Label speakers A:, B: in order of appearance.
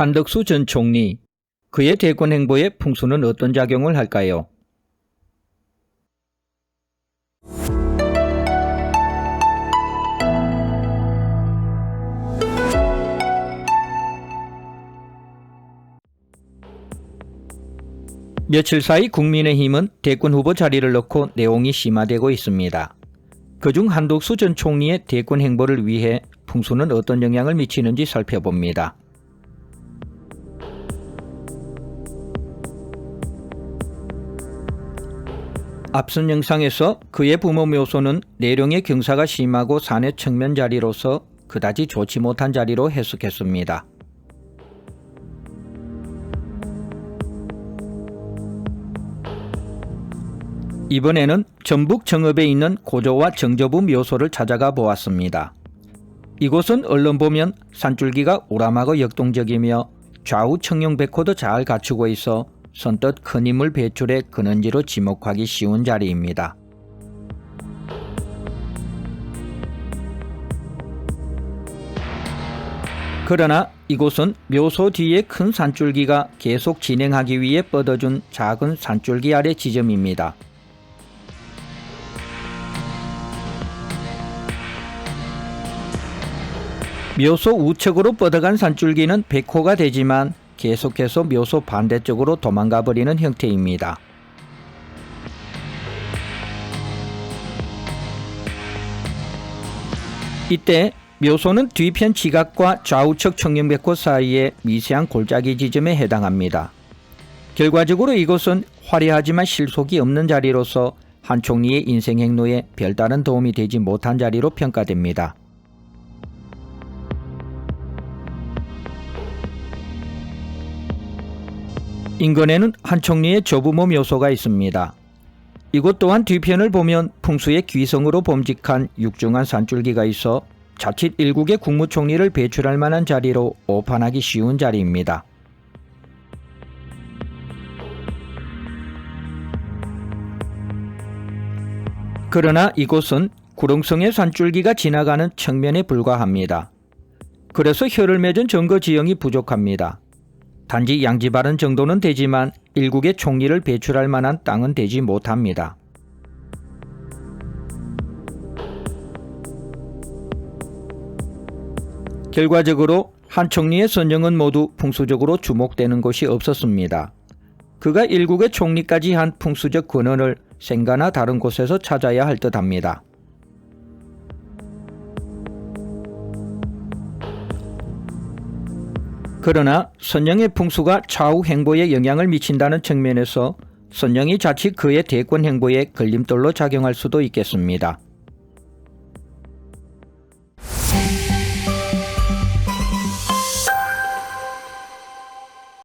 A: 한덕수 전 총리, 그의 대권 행보에 풍수는 어떤 작용을 할까요? 며칠 사이 국민의힘은 대권 후보 자리를 놓고 내용이 심화되고 있습니다. 그중 한독수 전 총리의 대권 행보를 위해 풍수는 어떤 영향을 미치는지 살펴봅니다. 앞선 영상에서 그의 부모 묘소는 내령의 경사가 심하고 산의 측면 자리로서 그다지 좋지 못한 자리로 해석했습니다. 이번에는 전북 정읍에 있는 고조와 정저부 묘소를 찾아가 보았습니다. 이곳은 얼른 보면 산줄기가 오람하고 역동적이며 좌우 청룡백호도 잘 갖추고 있어 선뜻 큰 힘을 배출해 근원지로 지목하기 쉬운 자리입니다. 그러나 이곳은 묘소 뒤에 큰 산줄기가 계속 진행하기 위해 뻗어준 작은 산줄기 아래 지점입니다. 묘소 우측으로 뻗어간 산줄기는 백호가 되지만 계속해서 묘소 반대쪽으로 도망가 버리는 형태입니다. 이때 묘소는 뒤편 지각과 좌우측 청년백호 사이의 미세한 골짜기 지점에 해당합니다. 결과적으로 이곳은 화려하지만 실속이 없는 자리로서 한 총리의 인생 행로에 별다른 도움이 되지 못한 자리로 평가됩니다. 인근에는 한 총리의 조부모 묘소가 있습니다. 이곳 또한 뒤편을 보면 풍수의 귀성으로 범직한 육중한 산줄기가 있어 자칫 일국의 국무총리를 배출할 만한 자리로 오판하기 쉬운 자리입니다. 그러나 이곳은 구릉성의 산줄기가 지나가는 측면에 불과합니다. 그래서 혀를 맺은 증거 지형이 부족합니다. 단지 양지바른 정도는 되지만 일국의 총리를 배출할 만한 땅은 되지 못합니다. 결과적으로 한 총리의 선정은 모두 풍수적으로 주목되는 곳이 없었습니다. 그가 일국의 총리까지 한 풍수적 권한을 생가나 다른 곳에서 찾아야 할 듯합니다. 그러나 선영의 풍수가 좌우 행보에 영향을 미친다는 측면에서 선영이 자칫 그의 대권 행보에 걸림돌로 작용할 수도 있겠습니다.